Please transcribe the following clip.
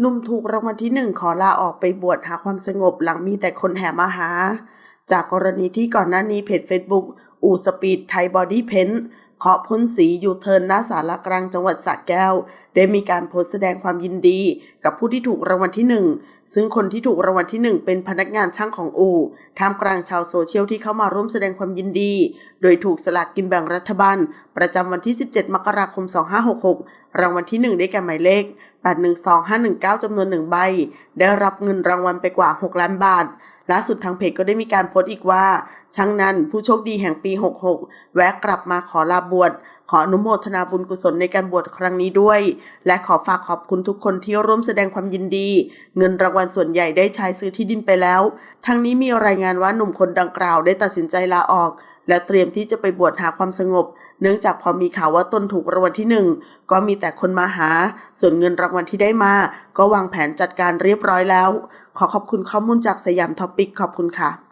หนุ่มถูกรางวัลที่หนึ่งขอลาออกไปบวชหาความสงบหลังมีแต่คนแห่มาหา จากกรณีที่ก่อนหน้านี้เพจ Facebook อูสปีดไทยบอดี้เพน เคาะพ่นสียูเทิร์นหน้าสารกลางจังหวัดสระแก้ว ได้มีการโพสต์แสดงความยินดี กับผู้ที่ถูกรางวัลที่หนึ่งซึ่งคนที่ถูกรางวัลที่หนึ่งเป็นพนักงานช่างของอู่ท่ามกลางชาวโซเชียลที่เข้ามาร่วมแสดงความยินดี โดยถูกสลากกินแบ่งรัฐบาล ประจำวันที่ 17 มกราคม 2566 รางวัลที่ 1 ได้แก่หมายเลข 812519จำนวน1ใบได้รับเงินรางวัลไปกว่า 6 ล้านบาท ล่าสุดทางเพจก็ได้มีการโพสต์อีกว่า ช่างนั้นผู้โชคดีแห่งปี 66 แวะกลับมาขอลาบวชขออนุโมทนาบุญกุศลในการบวชครั้งนี้ด้วย และขอฝากขอบคุณทุกคนที่ร่วมแสดงความยินดี เงินรางวัลส่วนใหญ่ได้ใช้ซื้อที่ดินไปแล้ว ทั้งนี้มีรายงานว่าหนุ่มคนดังกล่าวได้ตัดสินใจลาออก และเตรียมที่จะไปบวชหาความสงบ เนื่องจากพอมีข่าวว่าตนถูกรางวัลที่หนึ่งก็มีแต่คนมาหา ส่วนเงินรางวัลที่ได้มา ก็วางแผนจัดการเรียบร้อยแล้ว ขอขอบคุณข้อมูลจากสยามท็อปิกขอบคุณค่ะ